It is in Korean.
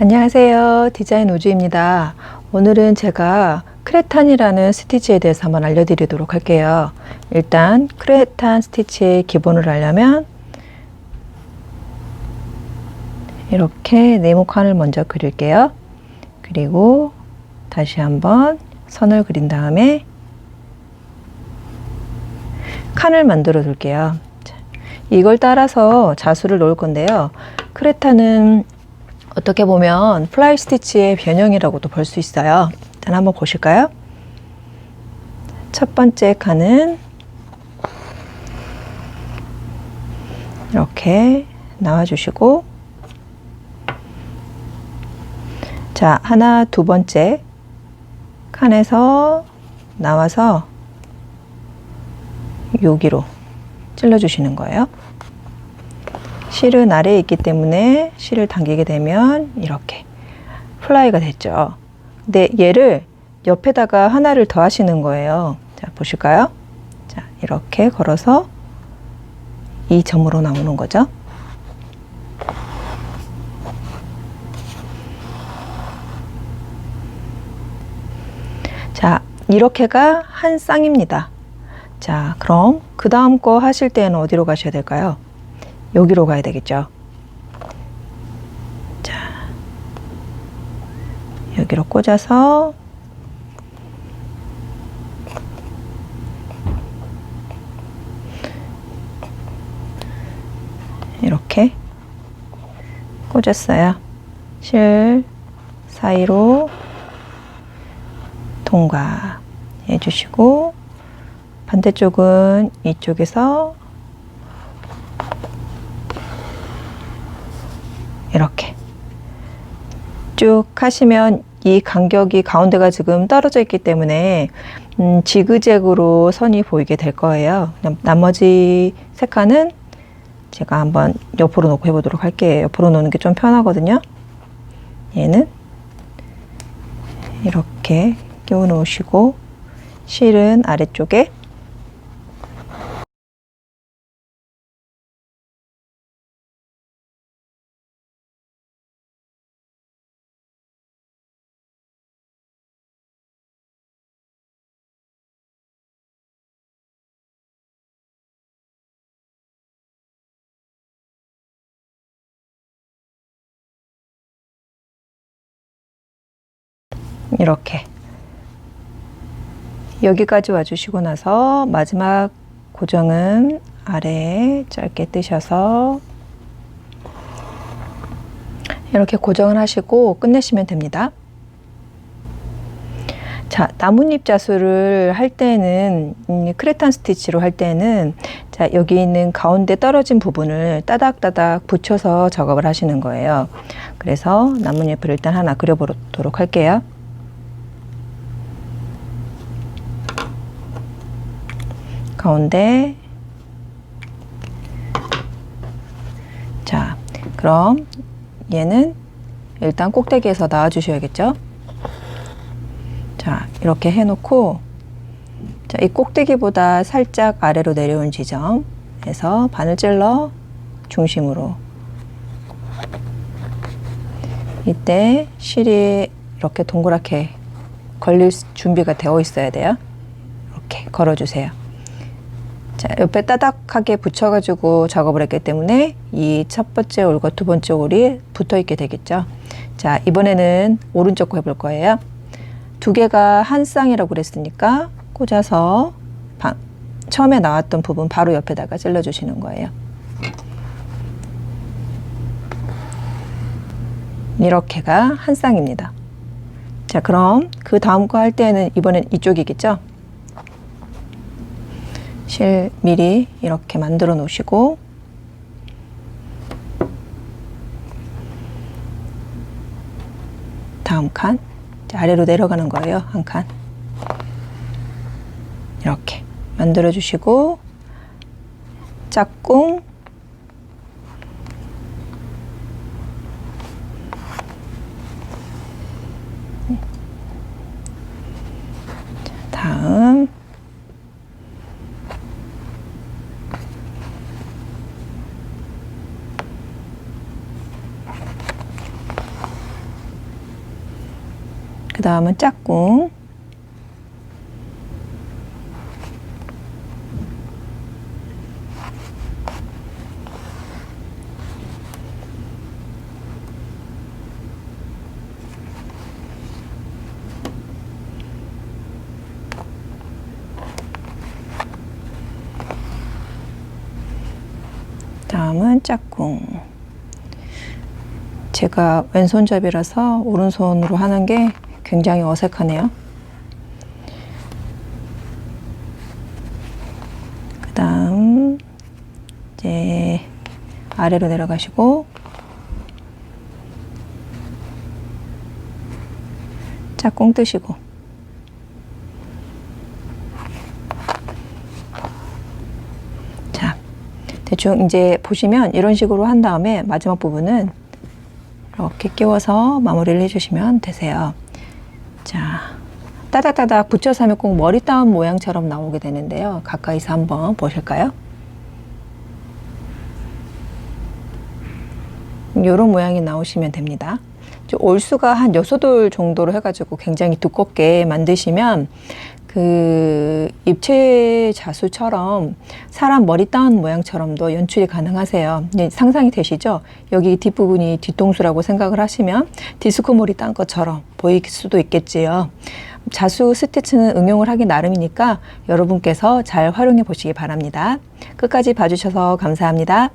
안녕하세요. 디자인 우주입니다. 오늘은 제가 크레탄이라는 스티치에 대해서 한번 알려드리도록 할게요. 일단 크레탄 스티치의 기본을 알려면 이렇게 네모 칸을 먼저 그릴게요. 그리고 다시 한번 선을 그린 다음에 칸을 만들어 둘게요. 자, 이걸 따라서 자수를 놓을 건데요. 크레타는 어떻게 보면 플라이 스티치의 변형이라고도 볼 수 있어요. 일단 한번 보실까요? 첫 번째 칸은 이렇게 나와주시고 자 하나 두 번째 칸에서 나와서 여기로 찔러주시는 거예요. 실은 아래에 있기 때문에 실을 당기게 되면 이렇게 플라이가 됐죠. 근데 얘를 옆에다가 하나를 더 하시는 거예요. 자, 보실까요? 자, 이렇게 걸어서 이 점으로 나오는 거죠. 자, 이렇게가 한 쌍입니다. 자, 그럼 그 다음 거 하실 때는 어디로 가셔야 될까요? 여기로 가야 되겠죠. 자, 여기로 꽂아서 이렇게 꽂았어요. 실 사이로 통과 해 주시고 반대쪽은 이쪽에서 이렇게 쭉 하시면 이 간격이 가운데가 지금 떨어져 있기 때문에 음, 지그재그로 선이 보이게 될 거예요. 나머지 세 칸은 제가 한번 옆으로 놓고 해보도록 할게요. 옆으로 놓는 게 좀 편하거든요. 얘는 이렇게 끼워 놓으시고 실은 아래쪽에 이렇게 여기까지 와주시고 나서 마지막 고정은 아래에 짧게 뜨셔서 이렇게 고정을 하시고 끝내시면 됩니다. 자, 나뭇잎 자수를 할 때는 음, 크레탄 스티치로 할 때는 자, 여기 있는 가운데 떨어진 부분을 따닥따닥 붙여서 작업을 하시는 거예요. 그래서 나뭇잎을 일단 하나 그려보도록 할게요. 가운데. 자 그럼 얘는 일단 꼭대기에서 나와 주셔야겠죠? 자 이렇게 해놓고 자, 이 꼭대기보다 살짝 아래로 내려온 지점에서 바늘 찔러 중심으로. 이때 실이 이렇게 동그랗게 걸릴 준비가 되어 있어야 돼요. 이렇게 걸어주세요 자, 옆에 따닥하게 붙여가지고 작업을 했기 때문에 이 첫 번째 올과 두 번째 올이 붙어 있게 되겠죠. 자, 이번에는 오른쪽 거 해볼 거예요. 두 개가 한 쌍이라고 그랬으니까 꽂아서 방, 처음에 나왔던 부분 바로 옆에다가 찔러주시는 거예요. 이렇게가 한 쌍입니다. 자, 그럼 그 다음 거 할 때는 이번엔 이쪽이겠죠? 실 미리 이렇게 만들어 놓으시고 다음 칸 아래로 내려가는 거예요 한 칸. 이렇게 만들어 주시고 짝꿍. 다음 그 다음은 짝꿍. 다음은 짝꿍. 제가 왼손잡이라서 오른손으로 하는 게 굉장히 어색하네요. 그 다음, 이제 아래로 내려가시고, 짝꿍 뜨시고, 자, 대충 이제 보시면 이런 식으로 한 다음에 마지막 부분은 이렇게 끼워서 마무리를 해주시면 되세요. 자, 따닥따닥 붙여서 하면 꼭 머리 따온 모양처럼 나오게 되는데요. 가까이서 한번 보실까요? 이런 모양이 나오시면 됩니다. 올수가 한 여섯 올 정도로 해가지고 굉장히 두껍게 만드시면 그 입체 자수처럼 사람 머리 따은 모양처럼도 연출이 가능하세요. 이제 상상이 되시죠? 여기 뒷부분이 뒤통수라고 생각을 하시면 디스코 머리 딴 것처럼 보일 수도 있겠지요. 자수 스티치는 응용을 하기 나름이니까 여러분께서 잘 활용해 보시기 바랍니다. 끝까지 봐주셔서 감사합니다.